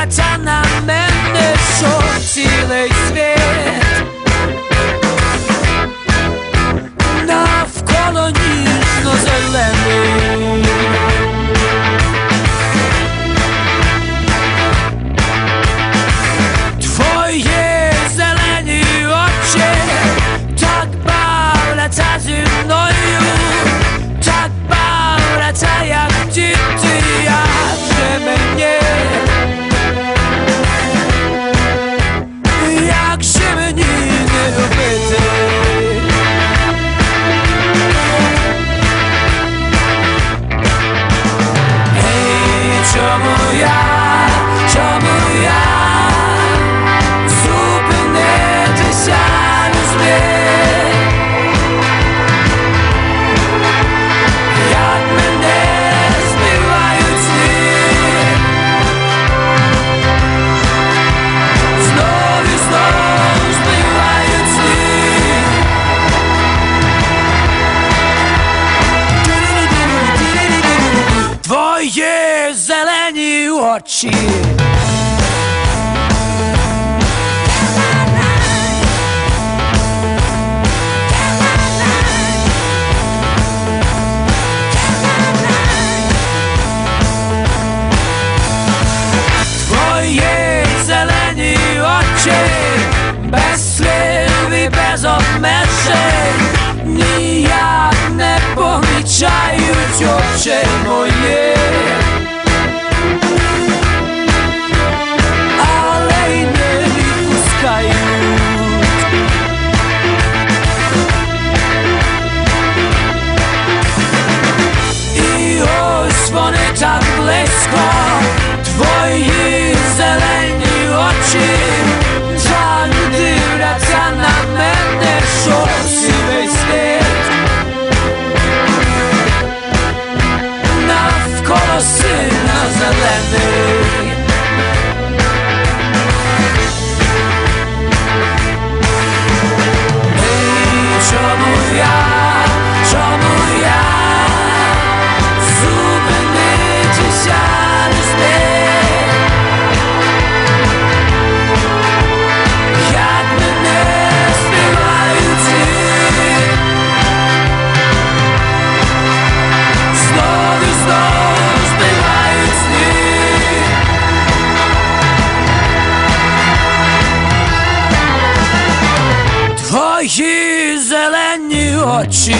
дивляться на мене, що ціле. Hallelujah. очі. Твої зелені очі, без слів і без обмежень, ніяк не помічають очей моїх. squall Твої зелені очі.